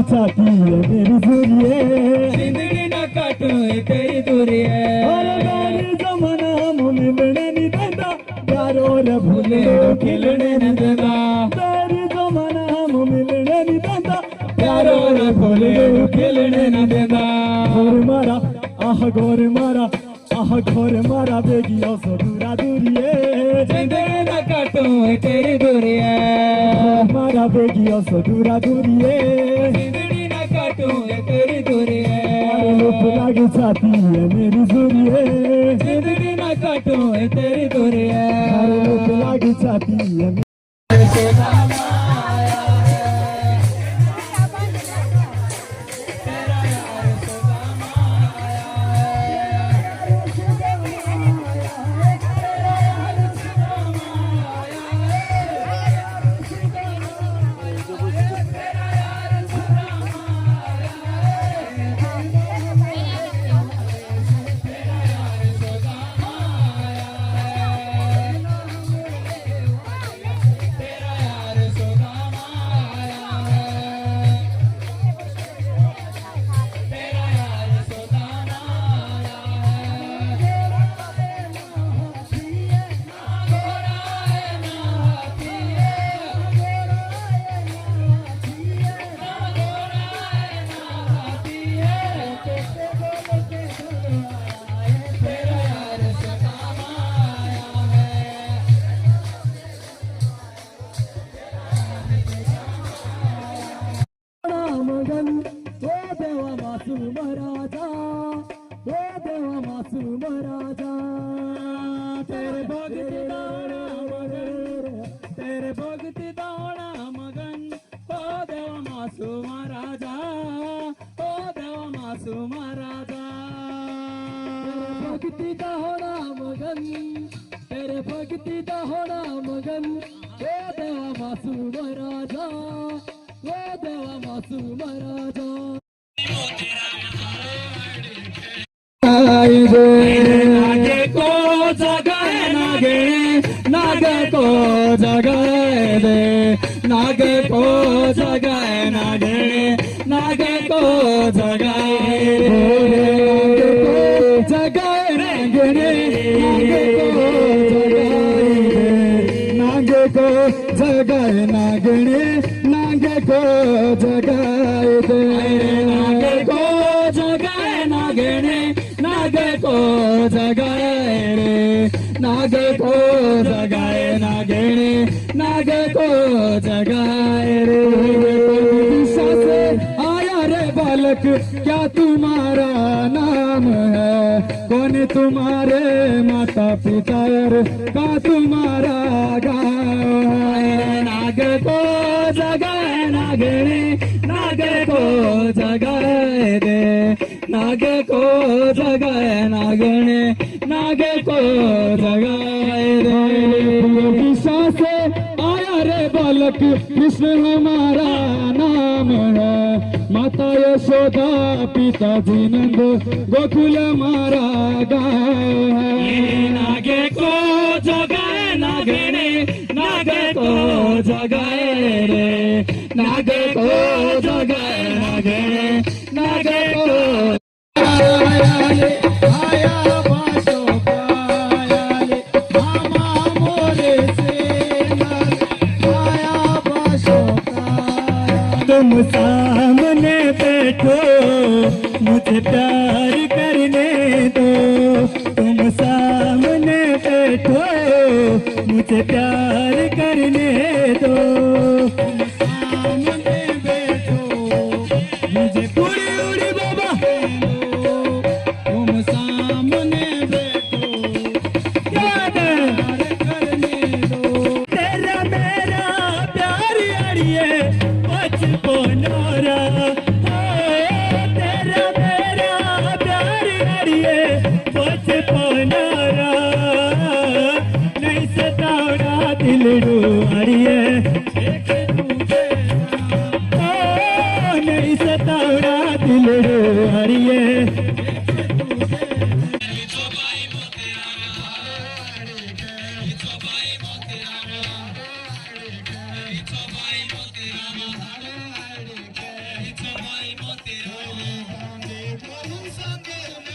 छाती है मेरी दूरिए जिंदगी ना काटू तेरी दूरी है और गाली जमाना हम मिलने नहीं देता प्यारो रे भूले खिलने न देना तेरी जमाना हम मिलने नहीं देता प्यारो रे भोले खिलने न देना घोर मारा आह घोर मारा आह घोर मारा बेगियो सो दूरा दूरिए जिंदगी ना काटू तेरी दूरी है मारा बेगियो सो दूरा दूरिए जिंदगी ना काटू तेरी दूरी है लुप लागे छाती है मेरी दूरिए जिंदगी ना काटू तेरी दूरी है लुप लागे छाती है मासूम राजा ओ देवा मासूम राजा तेरे भक्ति दाना मगन तेरे भक्ति दाना मगन. ओ देवा मासूम राजा ओ देवा मासूम राजा भक्ति होना मगन तेरे भक्ति होना मगन. ओ देवा मासूम राजा ओ देवा मासूम राजा नागे को जगाए, नागे नागे को जगाए दे। नागे को जगाए, नागे नागे को जगाए जगाए नागणे नागे को जगाए नागणे नागे को जगाए दे। जगाए रे। नागे को जगाए नागेणे नागे को जगाए रे। दिशा से आया रे बालक, क्या तुम्हारा नाम है? कौन तुम्हारे माता पिता का तुम्हारा है? नाग को जगाए नागेणे नाग को जगाए दे नागे को जगाए नागेणे नागे को जगाए दिशा से आया रे बालक कृष्ण हमारा नाम है। माता यशोदा पिता जी नंद गोकुल हमारा गाँव है। नागे को जगाए नागेणे नागे को जगाए रे। नागे मुझे प्यार करने दो। तुम सामने बैठो मुझे प्यार সঙ্গে